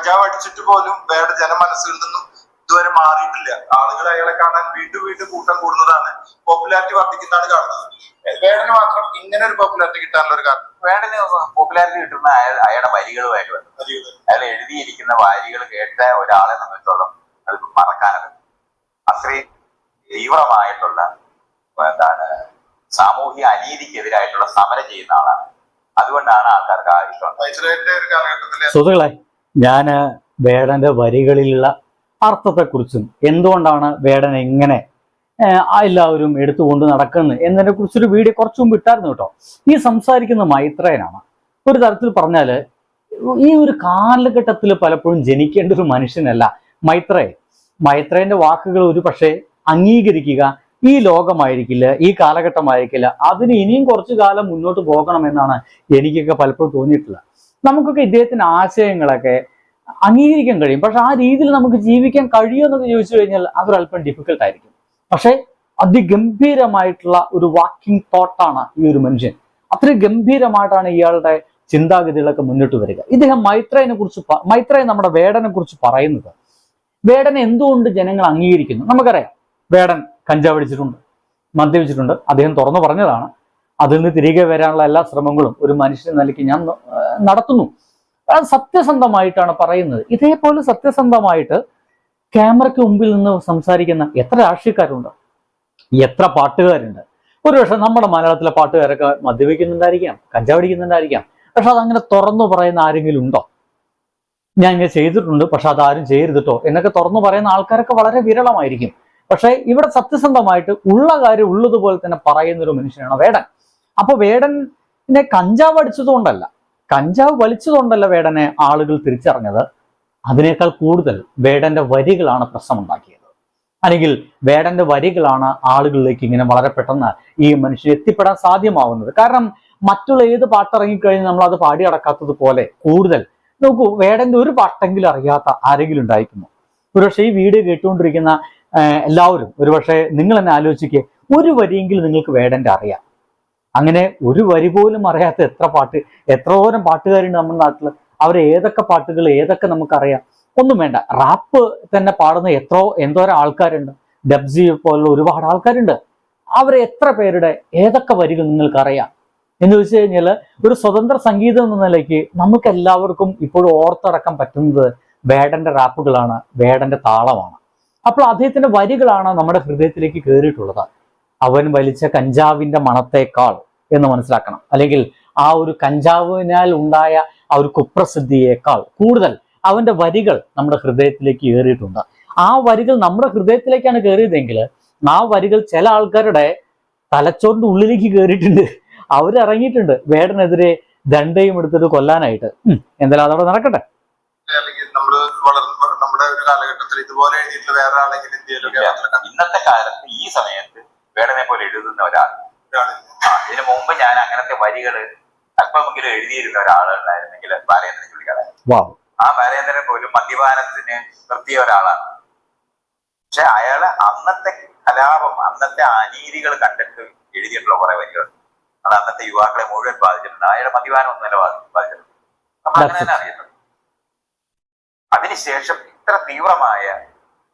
കഞ്ചാവ് അടിച്ചിട്ട് പോലും വേറെ ജനമനസ്സുകളിൽ നിന്നും ഇതുവരെ മാറിയിട്ടില്ല. ആളുകൾ അയാളെ കാണാൻ വീണ്ടും വീണ്ടും കൂട്ടം കൂടുന്നതാണ്. പോപ്പുലാരിറ്റി വർദ്ധിക്കുന്നതാണ് കാണുന്നത്. വേടന് മാത്രം ഇങ്ങനെ ഒരു പോപ്പുലാരിറ്റി കിട്ടാനുള്ള ഒരു കാരണം? വേടന് പോപ്പുലാരിറ്റി കിട്ടുന്ന അയാൾ അയാളുടെ വരികളുമായിട്ട് വരും അയാൾ എഴുതിയിരിക്കുന്ന വാരികൾ കേട്ട ഒരാളെ സംബന്ധിച്ചോളം അത് മറക്കാനത് അത്രയും തീവ്രമായിട്ടുള്ള എന്താണ് സാമൂഹ്യ അനീതിക്കെതിരായിട്ടുള്ള സമരം ചെയ്യുന്ന ആളാണ്. അതുകൊണ്ടാണ് ആൾക്കാർക്ക് ആ ഇഷ്ടം. ഒരു കാലഘട്ടത്തിൽ സുഹൃത്തുക്കളെ ഞാൻ വേടന്റെ വരികളിലുള്ള അർത്ഥത്തെക്കുറിച്ചും എന്തുകൊണ്ടാണ് വേടൻ എങ്ങനെ എല്ലാവരും എടുത്തുകൊണ്ട് നടക്കുന്നത് എന്നതിനെ കുറിച്ചൊരു വീഡിയോ കുറച്ചും മുമ്പ് ഇട്ടായിരുന്നു കേട്ടോ. ഈ സംസാരിക്കുന്ന മൈത്രേനാണ് ഒരു തരത്തിൽ പറഞ്ഞാൽ ഈ ഒരു കാലഘട്ടത്തിൽ പലപ്പോഴും ജനിക്കേണ്ട ഒരു മനുഷ്യനല്ല മൈത്രേ മൈത്രേന്റെ വാക്കുകൾ ഒരു പക്ഷേ അംഗീകരിക്കുക ഈ ലോകമായിരിക്കില്ല ഈ കാലഘട്ടമായിരിക്കില്ല അതിന് ഇനിയും കുറച്ചു കാലം മുന്നോട്ട് പോകണമെന്നാണ് എനിക്കൊക്കെ പലപ്പോഴും തോന്നിയിട്ടുള്ളത്. നമുക്കൊക്കെ ഇദ്ദേഹത്തിന്റെ ആശയങ്ങളൊക്കെ അംഗീകരിക്കാൻ കഴിയും. പക്ഷെ ആ രീതിയിൽ നമുക്ക് ജീവിക്കാൻ കഴിയുമെന്നൊക്കെ ചോദിച്ചു കഴിഞ്ഞാൽ അതൊരല്പം ഡിഫിക്കൽട്ട് ആയിരിക്കും. പക്ഷെ അതിഗംഭീരമായിട്ടുള്ള ഒരു വാക്കിംഗ് തോട്ടാണ് ഈ ഒരു മനുഷ്യൻ. അത്രയും ഗംഭീരമായിട്ടാണ് ഇയാളുടെ ചിന്താഗതികളൊക്കെ മുന്നോട്ട് വരിക. ഇദ്ദേഹം മൈത്രേനെ കുറിച്ച് മൈത്രേ നമ്മുടെ വേടനെ കുറിച്ച് പറയുന്നത്. വേടനെ എന്തുകൊണ്ട് ജനങ്ങൾ അംഗീകരിക്കുന്നു? നമുക്കറിയാം. വേടൻ കഞ്ചാവ് അടിച്ചിട്ടുണ്ട് മദ്യപിച്ചിട്ടുണ്ട് അദ്ദേഹം തുറന്നു പറഞ്ഞതാണ്. അതിൽ നിന്ന് തിരികെ വരാനുള്ള എല്ലാ ശ്രമങ്ങളും ഒരു മനുഷ്യൻ നിലയ്ക്ക് ഞാൻ നടത്തുന്നു. അത് സത്യസന്ധമായിട്ടാണ് പറയുന്നത്. ഇതേപോലെ സത്യസന്ധമായിട്ട് ക്യാമറയ്ക്ക് മുമ്പിൽ നിന്ന് സംസാരിക്കുന്ന എത്ര രാഷ്ട്രീയക്കാരുണ്ട്? എത്ര പാട്ടുകാരുണ്ട്? ഒരുപക്ഷെ നമ്മുടെ മലയാളത്തിലെ പാട്ടുകാരൊക്കെ മദ്യപിക്കുന്നുണ്ടായിരിക്കാം കഞ്ചാവടിക്കുന്നുണ്ടായിരിക്കാം പക്ഷെ അതങ്ങനെ തുറന്നു പറയുന്ന ആരെങ്കിലും ഉണ്ടോ? ഞാൻ ഇങ്ങനെ ചെയ്തിട്ടുണ്ട് പക്ഷെ അതാരും ചെയ്യരുതിട്ടോ എന്നൊക്കെ തുറന്നു പറയുന്ന ആൾക്കാരൊക്കെ വളരെ വിരളമായിരിക്കും. പക്ഷെ ഇവിടെ സത്യസന്ധമായിട്ട് ഉള്ള കാര്യം ഉള്ളതുപോലെ തന്നെ പറയുന്ന ഒരു മനുഷ്യനാണ് വേടൻ. അപ്പൊ വേടനെ കഞ്ചാവ് അടിച്ചതുകൊണ്ടല്ല കഞ്ചാവ് വലിച്ചതുകൊണ്ടല്ല വേടനെ ആളുകൾ തിരിച്ചറിഞ്ഞത്. അതിനേക്കാൾ കൂടുതൽ വേടന്റെ വരികളാണ് പ്രശ്നമുണ്ടാക്കിയത്. അല്ലെങ്കിൽ വേടന്റെ വരികളാണ് ആളുകളിലേക്ക് ഇങ്ങനെ വളരെ പെട്ടെന്ന് ഈ മനുഷ്യർ എത്തിപ്പെടാൻ സാധ്യമാവുന്നത്. കാരണം മറ്റുള്ള ഏത് പാട്ട് പാട്ടിറങ്ങിക്കഴിഞ്ഞ് നമ്മൾ അത് പാടി അടക്കാത്തത് പോലെ കൂടുതൽ. നോക്കൂ വേടന്റെ ഒരു പാട്ടെങ്കിലും അറിയാത്ത ആരെങ്കിലും ഉണ്ടായിരിക്കുന്നു. ഒരുപക്ഷെ ഈ വീഡിയോ കേട്ടുകൊണ്ടിരിക്കുന്ന എല്ലാവരും ഒരുപക്ഷെ നിങ്ങൾ എന്നെ ആലോചിക്കുക ഒരു വരിയെങ്കിലും നിങ്ങൾക്ക് വേടന്റെ അറിയാം. അങ്ങനെ ഒരു വരി പോലും അറിയാത്ത എത്ര പാട്ട് എത്രയോരം പാട്ടുകാരുണ്ട് നമ്മുടെ നാട്ടിൽ അവർ ഏതൊക്കെ പാട്ടുകൾ ഏതൊക്കെ നമുക്കറിയാം. ഒന്നും വേണ്ട. റാപ്പ് തന്നെ പാടുന്ന എത്രയോ എന്തോരം ആൾക്കാരുണ്ട്. ഡബ്സി പോലുള്ള ഒരുപാട് ആൾക്കാരുണ്ട്. അവരെ എത്ര പേരുടെ ഏതൊക്കെ വരികൾ നിങ്ങൾക്കറിയാം? എന്ന് വെച്ച് കഴിഞ്ഞാൽ ഒരു സ്വതന്ത്ര സംഗീതം എന്ന നിലയ്ക്ക് നമുക്ക് എല്ലാവർക്കും ഇപ്പോഴും ഓർത്തടക്കം പറ്റുന്നത് വേടന്റെ റാപ്പുകളാണ് വേടന്റെ താളമാണ്. അപ്പോൾ അദ്ദേഹത്തിന്റെ വരികളാണ് നമ്മുടെ ഹൃദയത്തിലേക്ക് കയറിയിട്ടുള്ളത് അവൻ വലിച്ച കഞ്ചാവിന്റെ മണത്തേക്കാൾ എന്ന് മനസ്സിലാക്കണം. അല്ലെങ്കിൽ ആ ഒരു കഞ്ചാവിനാൽ ഉണ്ടായ ആ ഒരു കുപ്രസിദ്ധിയേക്കാൾ കൂടുതൽ അവന്റെ വരികൾ നമ്മുടെ ഹൃദയത്തിലേക്ക് കയറിയിട്ടുണ്ട് ആ വരികൾ നമ്മുടെ ഹൃദയത്തിലേക്കാണ് കയറിയതെങ്കിൽ ആ വരികൾ ചില ആൾക്കാരുടെ തലച്ചോറിന്റെ ഉള്ളിലേക്ക് കയറിയിട്ടുണ്ട്. അവരിറങ്ങിയിട്ടുണ്ട് വേടനെതിരെ ദണ്ഡയും എടുത്തിട്ട് കൊല്ലാനായിട്ട്. എന്തായാലും അതവിടെ നടക്കട്ടെ. അല്ലെങ്കിൽ നമ്മൾ നമ്മുടെ ഒരു കാലഘട്ടത്തിൽ ഇതുപോലെ എഴുതിയിട്ടുള്ള വേറെ ആളെങ്കിലും ഇന്ത്യയിലോ കേരളത്തിലോ ഇന്നത്തെ കാലത്ത് ഈ സമയത്ത് വേടനെ പോലെ എഴുതുന്ന ഒരാൾ. ആ, ഇതിനു മുമ്പ് ഞാൻ അങ്ങനത്തെ വരികൾ അല്പമെങ്കിലും എഴുതിയിരുന്ന ഒരാളുണ്ടായിരുന്നെങ്കിൽ ബാലേന്ദ്രൻ ചുള്ളിക്കട വാ ആ ബാലേന്ദ്രൻ പോലും മദ്യപാനത്തിന് നിർത്തിയ ഒരാളാണ്. പക്ഷെ അയാൾ അന്നത്തെ കലാപം അന്നത്തെ അനീതികൾ കണ്ടിട്ട് എഴുതിയിട്ടുള്ള കുറെ വരികൾ. അത് അന്നത്തെ യുവാക്കളെ മുഴുവൻ ബാധിച്ചിട്ടുണ്ട്. അയാളുടെ മദ്യപാനം ഒന്നല്ല ബാധി- ബാധിച്ചിട്ടുണ്ട്. നമ്മൾ അങ്ങനെ തന്നെ അറിയുന്നത് അതിനുശേഷം ഇത്ര തീവ്രമായ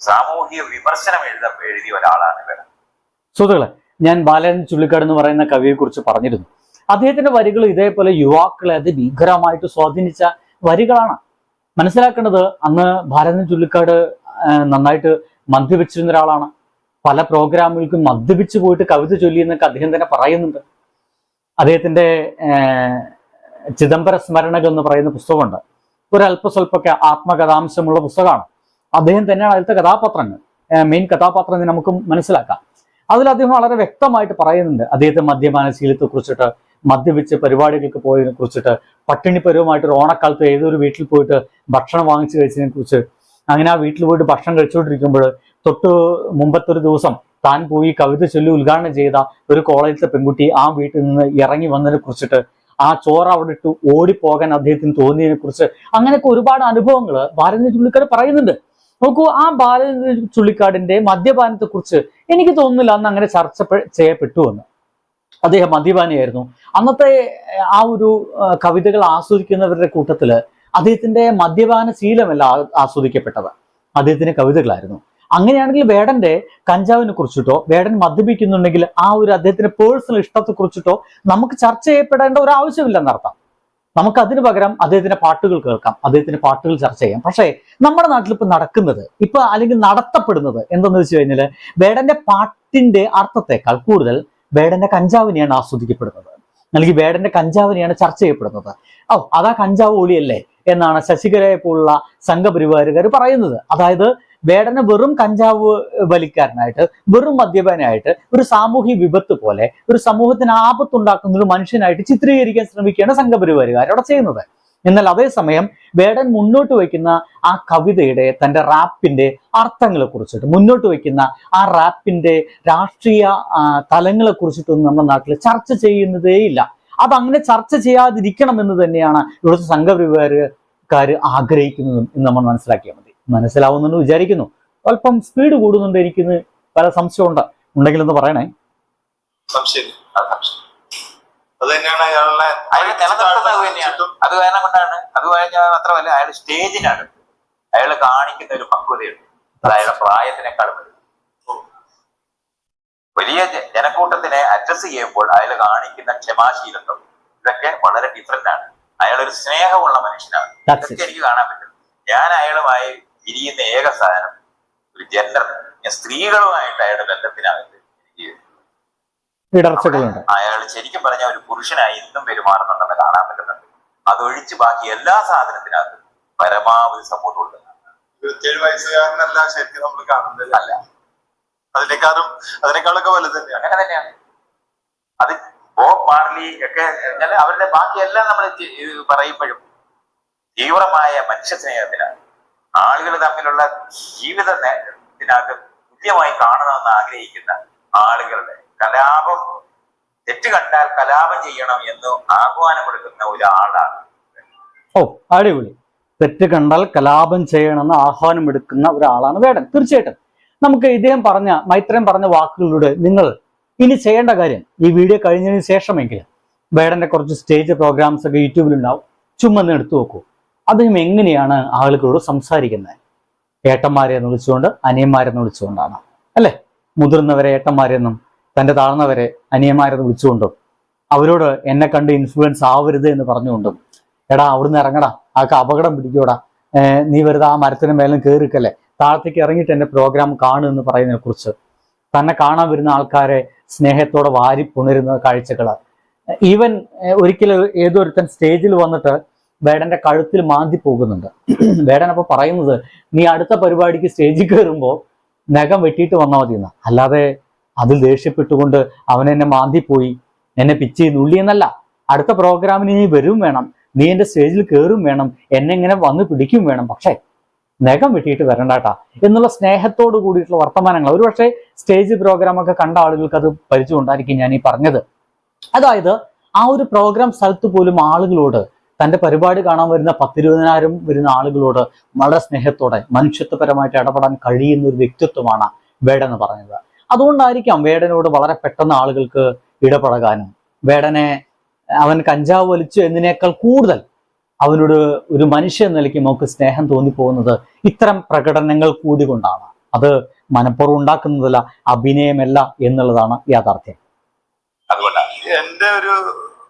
സാമൂഹിക വിമർശനം എഴുത എഴുതിയ ഒരാളാണ് ഇവർ സുഹൃത്തുക്കളെ ഞാൻ ബാലൻ ചുള്ളിക്കാട് എന്ന് പറയുന്ന കവിയെ കുറിച്ച് പറഞ്ഞിരുന്നു. അദ്ദേഹത്തിന്റെ വരികൾ ഇതേപോലെ യുവാക്കളെ അതിഭീകരമായിട്ട് സ്വാധീനിച്ച വരികളാണ്. മനസ്സിലാക്കേണ്ടത് അന്ന് ബാലൻ ചുള്ളിക്കാട് നന്നായിട്ട് മദ്യപിച്ചിരുന്ന ഒരാളാണ്. പല പ്രോഗ്രാമുകൾക്കും മദ്യപിച്ചു പോയിട്ട് കവിത ചൊല്ലി എന്നൊക്കെ അദ്ദേഹം തന്നെ പറയുന്നുണ്ട്. അദ്ദേഹത്തിന്റെ ചിദംബര സ്മരണകൾ എന്ന് പറയുന്ന പുസ്തകമുണ്ട്. ഒരു അല്പസ്വല്പമൊക്കെ ആത്മകഥാംശമുള്ള പുസ്തകമാണ്. അദ്ദേഹം തന്നെയാണ് അതിലത്തെ കഥാപാത്രങ്ങൾ. മെയിൻ കഥാപാത്രം നമുക്ക് മനസ്സിലാക്കാം. അതിൽ അദ്ദേഹം വളരെ വ്യക്തമായിട്ട് പറയുന്നുണ്ട്. അദ്ദേഹത്തെ മദ്യപാന ശീലത്തെ കുറിച്ചിട്ട് മദ്യപിച്ച് പരിപാടികൾക്ക് പോയതിനെ കുറിച്ചിട്ട് പട്ടിണിപരവുമായിട്ട് ഒരു ഓണക്കാലത്ത് ഏതൊരു വീട്ടിൽ പോയിട്ട് ഭക്ഷണം വാങ്ങിച്ചു കഴിച്ചതിനെ കുറിച്ച്. അങ്ങനെ ആ വീട്ടിൽ പോയിട്ട് ഭക്ഷണം കഴിച്ചുകൊണ്ടിരിക്കുമ്പോൾ തൊട്ട് മുമ്പത്തെ ഒരു ദിവസം താൻ പോയി കവിത ചൊല്ലി ഉദ്ഘാടനം ചെയ്ത ഒരു കോളേജിലെ പെൺകുട്ടി ആ വീട്ടിൽ നിന്ന് ഇറങ്ങി വന്നതിനെ കുറിച്ചിട്ട് ആ ചോറ് അവിടെ ഇട്ട് ഓടിപ്പോകാൻ അദ്ദേഹത്തിന് തോന്നിയതിനെ കുറിച്ച് അങ്ങനെയൊക്കെ ഒരുപാട് അനുഭവങ്ങൾ ഭാരതീയ ചുള്ളിക്കാർ പറയുന്നുണ്ട്. നോക്കൂ ആ ബാലൻ ചുള്ളിക്കാടിന്റെ മദ്യപാനത്തെ കുറിച്ച് എനിക്ക് തോന്നുന്നില്ല അന്ന് അങ്ങനെ ചർച്ച ചെയ്യപ്പെട്ടു എന്ന് അദ്ദേഹം മദ്യപാനിയായിരുന്നു. അന്നത്തെ ആ ഒരു കവിതകൾ ആസ്വദിക്കുന്നവരുടെ കൂട്ടത്തിൽ അദ്ദേഹത്തിന്റെ മദ്യപാന ശീലമല്ല ആസ്വദിക്കപ്പെട്ടത്. അദ്ദേഹത്തിന്റെ കവിതകളായിരുന്നു. അങ്ങനെയാണെങ്കിൽ വേടന്റെ കഞ്ചാവിനെ കുറിച്ചിട്ടോ വേടൻ മദ്യപിക്കുന്നുണ്ടെങ്കിൽ ആ ഒരു അദ്ദേഹത്തിന്റെ പേഴ്സണൽ ഇഷ്ടത്തെ കുറിച്ചിട്ടോ നമുക്ക് ചർച്ച ചെയ്യപ്പെടേണ്ട ഒരു ആവശ്യമില്ലെന്നർത്ഥം നമുക്ക് അതിന് പകരം അദ്ദേഹത്തിന്റെ പാട്ടുകൾ കേൾക്കാം. അദ്ദേഹത്തിന്റെ പാട്ടുകൾ ചർച്ച ചെയ്യാം. പക്ഷേ നമ്മുടെ നാട്ടിൽ ഇപ്പൊ നടക്കുന്നത് ഇപ്പൊ അല്ലെങ്കിൽ നടത്തപ്പെടുന്നത് എന്തെന്ന് വെച്ച് കഴിഞ്ഞാൽ വേടന്റെ പാട്ടിന്റെ അർത്ഥത്തെക്കാൾ കൂടുതൽ വേടന്റെ കഞ്ചാവിനെയാണ് ആസ്വദിക്കപ്പെടുന്നത്. അല്ലെങ്കിൽ വേടന്റെ കഞ്ചാവിനെയാണ് ചർച്ച ചെയ്യപ്പെടുന്നത്. ഓ അതാ കഞ്ചാവ് ഒളിയല്ലേ എന്നാണ് ശശികലയെ പോലുള്ള സംഘപരിവാരകർ പറയുന്നത്. അതായത് വേടനെ വെറും കഞ്ചാവ് വലിക്കാരനായിട്ട് വെറും മദ്യപാനായിട്ട് ഒരു സാമൂഹിക വിപത്ത് പോലെ ഒരു സമൂഹത്തിന് ആപത്തുണ്ടാക്കുന്ന ഒരു മനുഷ്യനായിട്ട് ചിത്രീകരിക്കാൻ ശ്രമിക്കുകയാണ് സംഘപരിവാരുകാർ അവിടെ ചെയ്യുന്നത്. എന്നാൽ അതേസമയം വേടൻ മുന്നോട്ട് വയ്ക്കുന്ന ആ കവിതയുടെ തന്റെ റാപ്പിന്റെ അർത്ഥങ്ങളെ കുറിച്ചിട്ട് മുന്നോട്ട് വയ്ക്കുന്ന ആ റാപ്പിന്റെ രാഷ്ട്രീയ തലങ്ങളെ കുറിച്ചിട്ടൊന്നും നമ്മുടെ നാട്ടിൽ ചർച്ച ചെയ്യുന്നതേയില്ല അങ്ങനെ ചർച്ച ചെയ്യാതിരിക്കണം എന്ന് തന്നെയാണ് ഇവിടുത്തെ സംഘപരിവാരക്കാർ ആഗ്രഹിക്കുന്നതും എന്ന് നമ്മൾ മനസ്സിലാക്കിയാൽ മതി. മനസ്സിലാവുന്നെന്ന് വിചാരിക്കുന്നു. അല്പം സ്പീഡ് കൂടുന്നുണ്ട് എനിക്കിന്ന് പല സംശയമുണ്ട്. ഉണ്ടെങ്കിലൊന്ന് പറയണേ. സംശയം അത് തന്നെയാണ് അയാളുടെ അയാൾ നിലനിർത്തുന്നത് തന്നെയാണ്. അത് കാരണം കൊണ്ടാണ്. അത് കഴിഞ്ഞാൽ മാത്രമല്ല അയാൾ സ്റ്റേജിനാണ് അയാൾ കാണിക്കുന്ന ഒരു പക്വതയുണ്ട്. അത് അയാളുടെ പ്രായത്തിനേക്കാളും. വലിയ ജനക്കൂട്ടത്തിനെ അഡ്രസ് ചെയ്യുമ്പോൾ അയാൾ കാണിക്കുന്ന ക്ഷമാശീലത്വം ഇതൊക്കെ വളരെ ഡിഫറെന്റ് ആണ്. അയാൾ ഒരു സ്നേഹമുള്ള മനുഷ്യനാണ്. ഇതൊക്കെ എനിക്ക് കാണാൻ പറ്റും. ഞാൻ അയാളുമായി പിരിയുന്ന ഏക സാധനം ഒരു ജെൻഡർ ഞാൻ സ്ത്രീകളുമായിട്ട് അയാളുടെ ബന്ധത്തിനകത്ത് എനിക്ക് ഇടർച്ചകളുണ്ട്. അയാൾ ശരിക്കും പറഞ്ഞ ഒരു പുരുഷനായി ഇന്നും പെരുമാറുന്നുണ്ടെന്ന് കാണാൻ പറ്റുന്നുണ്ട്. അതൊഴിച്ച് ബാക്കി എല്ലാ സാധനത്തിനകത്തും പരമാവധി സപ്പോർട്ട് കൊടുക്കുന്നുണ്ട് ഇരുപത്തിയേഴ് വയസ്സുകാരനല്ല ശരിക്കും നമ്മൾ കാണുന്നത്. അല്ല. അതിനേക്കാളും അതിനേക്കാളൊക്കെ വലുത് തന്നെയാണ്. അങ്ങനെ തന്നെയാണ്. അത് ബോബ് മാർലി ഒക്കെ അവരുടെ ബാക്കി എല്ലാം നമ്മൾ പറയുമ്പോഴും തീവ്രമായ മനുഷ്യ സ്നേഹത്തിനാണ്. ആളുകൾ തമ്മിലുള്ള ജീവിതത്തിനകത്ത് തുല്യമായി കാണണമെന്ന് ആഗ്രഹിക്കുന്ന ആളുകളുടെ കലാപം തെറ്റ് കണ്ടാൽ കലാപം ചെയ്യണം എന്ന് ആഹ്വാനം കൊടുക്കുന്ന ഒരാളാണ്. ഓ അടിപൊളി. തെറ്റ് കണ്ടാൽ കലാപം ചെയ്യണമെന്ന് ആഹ്വാനം എടുക്കുന്ന ഒരാളാണ് വേടൻ. തീർച്ചയായിട്ടും. നമുക്ക് ഇദ്ദേഹം പറഞ്ഞ മൈത്രം പറഞ്ഞ വാക്കുകളിലൂടെ നിങ്ങൾ ഇനി ചെയ്യേണ്ട കാര്യം ഈ വീഡിയോ കഴിഞ്ഞതിന് ശേഷമെങ്കിലും വേടന്റെ കുറച്ച് സ്റ്റേജ് പ്രോഗ്രാംസ് ഒക്കെ യൂട്യൂബിലുണ്ടാവും. ചുമ്മാ എടുത്തു നോക്കൂ. അദ്ദേഹം എങ്ങനെയാണ് ആളുകളോട് സംസാരിക്കുന്നത് ഏട്ടന്മാരെ എന്ന് വിളിച്ചുകൊണ്ട് അനിയന്മാരെന്ന് വിളിച്ചുകൊണ്ടാണ്. അല്ലെ? മുതിർന്നവരെ ഏട്ടന്മാരെന്നും തന്റെ താഴ്ന്നവരെ അനിയന്മാരെന്ന് വിളിച്ചുകൊണ്ടും അവരോട് എന്നെ കണ്ട് ഇൻഫ്ലുവൻസ് ആവരുത് എന്ന് പറഞ്ഞുകൊണ്ടും എടാ അവിടുന്ന് ഇറങ്ങടാ ആൾക്ക് അപകടം പിടിക്കൂടാ നീ വെറുതെ ആ മരത്തിന് മേലും കയറിക്കല്ലേ താഴത്തേക്ക് ഇറങ്ങിയിട്ട് എന്റെ പ്രോഗ്രാം കാണു എന്ന് പറയുന്നതിനെ കുറിച്ച് തന്നെ കാണാൻ വരുന്ന ആൾക്കാരെ സ്നേഹത്തോടെ വാരി പുണരുന്ന കാഴ്ചകൾ ഈവൻ ഒരിക്കലും ഏതൊരുത്തൻ സ്റ്റേജിൽ വന്നിട്ട് വേടന്റെ കഴുത്തിൽ മാന്തി പോകുന്നുണ്ട്. വേടൻ അപ്പൊ പറയുന്നത് നീ അടുത്ത പരിപാടിക്ക് സ്റ്റേജിൽ കയറുമ്പോൾ നഖം വെട്ടിയിട്ട് വന്നാൽ മതി എന്ന് അല്ലാതെ അതിൽ ദേഷ്യപ്പെട്ടുകൊണ്ട് അവൻ എന്നെ മാന്തി പോയി എന്നെ പിച്ച് നുള്ളി എന്നല്ല. അടുത്ത പ്രോഗ്രാമിന് നീ വരും വേണം. നീ എന്റെ സ്റ്റേജിൽ കയറും വേണം. എന്നെ ഇങ്ങനെ വന്ന് പിടിക്കും വേണം. പക്ഷേ നഖം വെട്ടിയിട്ട് വരണ്ടാട്ടാ. എന്നുള്ള സ്നേഹത്തോട് കൂടിയിട്ടുള്ള വർത്തമാനങ്ങൾ. ഒരുപക്ഷെ സ്റ്റേജ് പ്രോഗ്രാം ഒക്കെ കണ്ട ആളുകൾക്ക് അത് പരിചയമുണ്ടായിരിക്കും ഞാൻ ഈ പറഞ്ഞത്. അതായത് ആ ഒരു പ്രോഗ്രാം സ്ഥലത്ത് പോലും ആളുകളോട് തന്റെ പരിപാടി കാണാൻ വരുന്ന പത്തിരുപതിനായിരം വരുന്ന ആളുകളോട് വളരെ സ്നേഹത്തോടെ മനുഷ്യത്വപരമായിട്ട് ഇടപെടാൻ കഴിയുന്ന ഒരു വ്യക്തിത്വമാണ് വേടൻ എന്ന് പറയുന്നത്. അതുകൊണ്ടായിരിക്കാം വേടനോട് വളരെ പെട്ടെന്ന് ആളുകൾക്ക് ഇടപഴകാനും. വേടനെ അവൻ കഞ്ചാവ് വലിച്ചു എന്നതിനേക്കാൾ കൂടുതൽ അവനോട് ഒരു മനുഷ്യ നിലയ്ക്ക് നമുക്ക് സ്നേഹം തോന്നിപ്പോകുന്നത് ഇത്തരം പ്രകടനങ്ങൾ കൂടി കൊണ്ടാണ് അത് മനഃപൂർവം ഉണ്ടാക്കുന്നതല്ല അഭിനയമല്ല എന്നുള്ളതാണ് യാഥാർത്ഥ്യം. അതുകൊണ്ടാണ്. എന്റെ ഒരു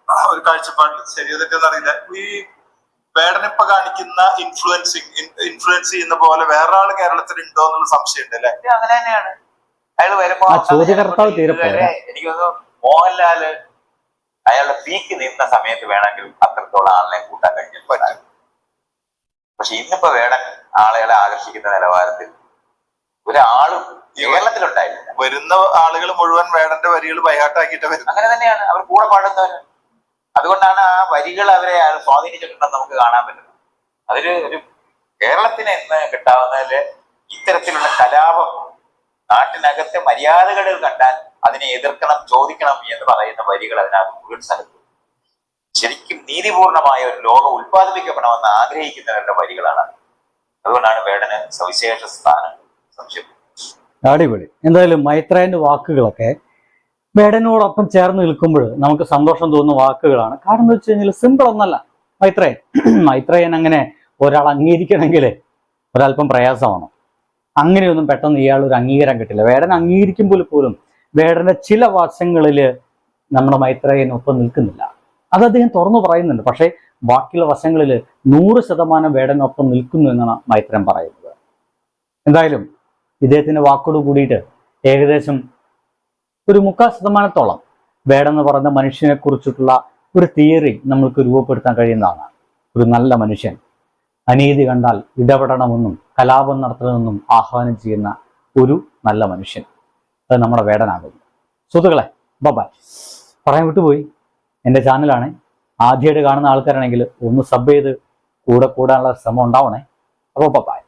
ഒരു കാഴ്ചപ്പാടിൽ ശരിയോ തെറ്റെന്ന് അറിയില്ല. ഈ വേടനിപ്പ കാണിക്കുന്ന ഇൻഫ്ലുവൻസിങ് ഇൻഫ്ലുവൻസ് ചെയ്യുന്ന പോലെ വേറെ ആൾ കേരളത്തിൽ ഉണ്ടോ എന്നുള്ള സംശയമുണ്ട് അല്ലെ? അങ്ങനെ തന്നെയാണ്. അയാൾ വരുമ്പോ ആ ചോദ്യകർത്താവ് തീരെ എനിക്ക് തോന്നുന്നു മോഹൻലാൽ അയാളുടെ പീക്ക് നിന്ന സമയത്ത് വേണമെങ്കിൽ അത്രത്തോളം ആളിനെ കൂട്ടാൻ കഴിഞ്ഞു പക്ഷെ ഇന്നിപ്പോ വേടൻ ആളുകളെ ആകർഷിക്കുന്ന നിലവാരത്തിൽ ഒരാളും കേരളത്തിലുണ്ടായില്ല. വരുന്ന ആളുകൾ മുഴുവൻ വേടന്റെ വരികൾ ബൈഹാട്ടാക്കിയിട്ട് വരും അങ്ങനെ തന്നെയാണ്. അവർ കൂടെ പാടുന്നവര്. അതുകൊണ്ടാണ് ആ വരികൾ അവരെ സ്വാധീനിച്ചിട്ടുണ്ടെന്ന് നമുക്ക് കാണാൻ പറ്റുന്നത്. അതൊരു ഒരു കേരളത്തിന് ഇന്ന് കിട്ടാവുന്നതിൽ ഇത്തരത്തിലുള്ള കലാപം നാട്ടിനകത്തെ മര്യാദകളിൽ കണ്ടാൽ അതിനെ എതിർക്കണം ചോദിക്കണം എന്ന് പറയുന്ന വരികൾ അതിനകത്ത് മുഴുവൻ സ്ഥലത്ത് ശരിക്കും നീതിപൂർണമായ ഒരു ലോകം ഉത്പാദിപ്പിക്കപ്പെടണമെന്ന് ആഗ്രഹിക്കുന്നവരുടെ വരികളാണ് അതുകൊണ്ടാണ് വേടന് സവിശേഷ സ്ഥാനം സംശയം. അടിപൊളി. എന്തായാലും മൈത്രേന്റെ വാക്കുകളൊക്കെ വേടനോടൊപ്പം ചേർന്ന് നിൽക്കുമ്പോൾ നമുക്ക് സന്തോഷം തോന്നുന്ന വാക്കുകളാണ്. കാരണം എന്ന് വെച്ച് കഴിഞ്ഞാൽ സിമ്പിൾ ഒന്നല്ല. മൈത്രയൻ. മൈത്രയൻ അങ്ങനെ ഒരാൾ അംഗീകരിക്കണമെങ്കിൽ ഒരല്പം പ്രയാസമാണ്? അങ്ങനെയൊന്നും പെട്ടെന്ന് ഇയാൾ ഒരു അംഗീകാരം കിട്ടില്ല. വേടൻ അംഗീകരിക്കുമ്പോൾ പോലും വേടന്റെ ചില വശങ്ങളിൽ നമ്മുടെ മൈത്രയനൊപ്പം നിൽക്കുന്നില്ല. അത് അദ്ദേഹം തുറന്നു പറയുന്നുണ്ട്. പക്ഷേ ബാക്കിയുള്ള വശങ്ങളിൽ നൂറ് ശതമാനം വേടനൊപ്പം നിൽക്കുന്നു എന്നാണ് മൈത്രൻ പറയുന്നത്. എന്തായാലും ഇദ്ദേഹത്തിന്റെ വാക്കോട് കൂടിയിട്ട് ഏകദേശം ഒരു മുക്കാൽ ശതമാനത്തോളം വേടെന്ന് പറഞ്ഞ മനുഷ്യനെ കുറിച്ചിട്ടുള്ള ഒരു തിയറി നമ്മൾക്ക് രൂപപ്പെടുത്താൻ കഴിയുന്നതാണ്. ഒരു നല്ല മനുഷ്യൻ. അനീതി കണ്ടാൽ ഇടപെടണമെന്നും കലാപം നടത്തണമെന്നും ആഹ്വാനം ചെയ്യുന്ന ഒരു നല്ല മനുഷ്യൻ. അത് നമ്മുടെ വേടനാകുന്നു. സുഹൃത്തുക്കളെ ബബായ് പറയാൻ വിട്ടുപോയി. എന്റെ ചാനലാണ്. ആദ്യമായിട്ട് കാണുന്ന ആൾക്കാരാണെങ്കിൽ ഒന്ന് സബ് ചെയ്ത് കൂടെ കൂടാനുള്ള ശ്രമം ഉണ്ടാവണേ. അപ്പോൾ ബബായ്